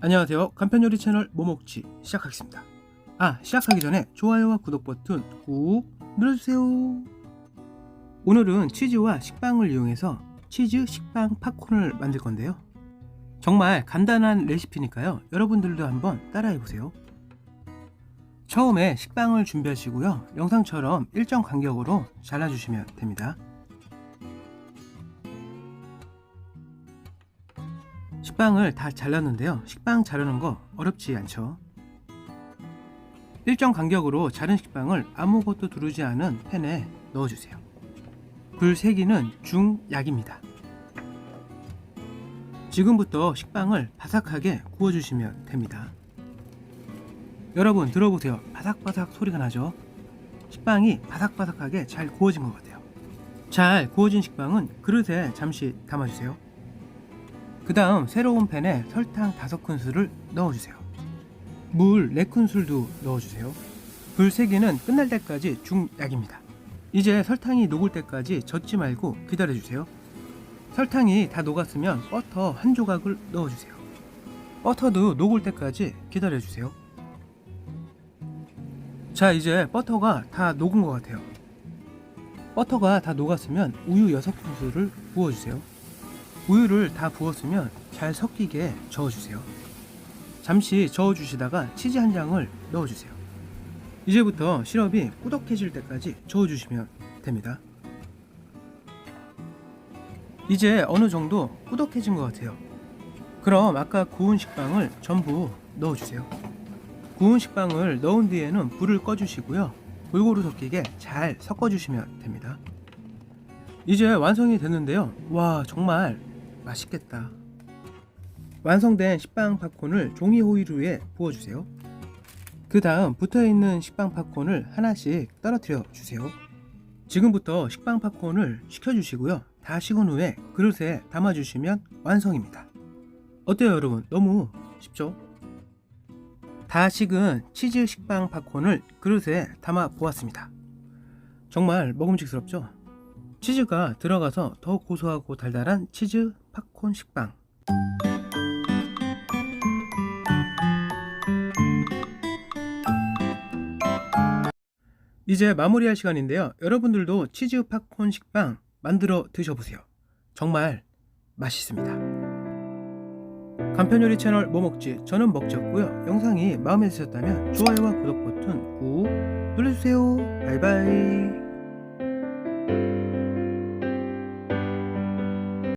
안녕하세요. 간편요리 채널 모목치 시작하겠습니다. 아, 시작하기 전에 좋아요와 구독 버튼 꾹 눌러주세요. 오늘은 치즈와 식빵을 이용해서 치즈 식빵 팝콘을 만들 건데요. 정말 간단한 레시피니까요. 여러분들도 한번 따라해보세요. 처음에 식빵을 준비하시고요. 영상처럼 일정 간격으로 잘라주시면 됩니다. 식빵을 다 잘랐는데요. 식빵 자르는 거 어렵지 않죠? 일정 간격으로 자른 식빵을 아무것도 두르지 않은 팬에 넣어주세요. 불 세기는 중약입니다. 지금부터 식빵을 바삭하게 구워주시면 됩니다. 여러분 들어보세요. 바삭바삭 소리가 나죠? 식빵이 바삭바삭하게 잘 구워진 것 같아요. 잘 구워진 식빵은 그릇에 잠시 담아주세요. 그 다음 새로운 팬에 설탕 5큰술을 넣어주세요. 물 4큰술도 넣어주세요. 불 세기는 끝날 때까지 중약입니다. 이제 설탕이 녹을 때까지 젓지 말고 기다려주세요. 설탕이 다 녹았으면 버터 한 조각을 넣어주세요. 버터도 녹을 때까지 기다려주세요. 자, 이제 버터가 다 녹은 것 같아요. 버터가 다 녹았으면 우유 6큰술을 부어주세요. 우유를 다 부었으면 잘 섞이게 저어주세요. 잠시 저어주시다가 치즈 한 장을 넣어주세요. 이제부터 시럽이 꾸덕해질 때까지 저어주시면 됩니다. 이제 어느 정도 꾸덕해진 것 같아요. 그럼 아까 구운 식빵을 전부 넣어주세요. 구운 식빵을 넣은 뒤에는 불을 꺼주시고요. 골고루 섞이게 잘 섞어주시면 됩니다. 이제 완성이 됐는데요. 와, 정말 맛있겠다. 완성된 식빵 팝콘을 종이 호일 위에 부어주세요. 그 다음 붙어있는 식빵 팝콘을 하나씩 떨어뜨려 주세요. 지금부터 식빵 팝콘을 식혀주시고요. 다 식은 후에 그릇에 담아주시면 완성입니다. 어때요, 여러분? 너무 쉽죠? 다 식은 치즈 식빵 팝콘을 그릇에 담아 보았습니다. 정말 먹음직스럽죠? 치즈가 들어가서 더 고소하고 달달한 치즈 팝콘 식빵. 이제 마무리할 시간인데요. 여러분들도 치즈 팝콘 식빵 만들어 드셔보세요. 정말 맛있습니다. 간편요리 채널 뭐 먹지 저는 먹지였고요. 영상이 마음에 드셨다면 좋아요와 구독 버튼 꾹 눌러주세요. 바이바이.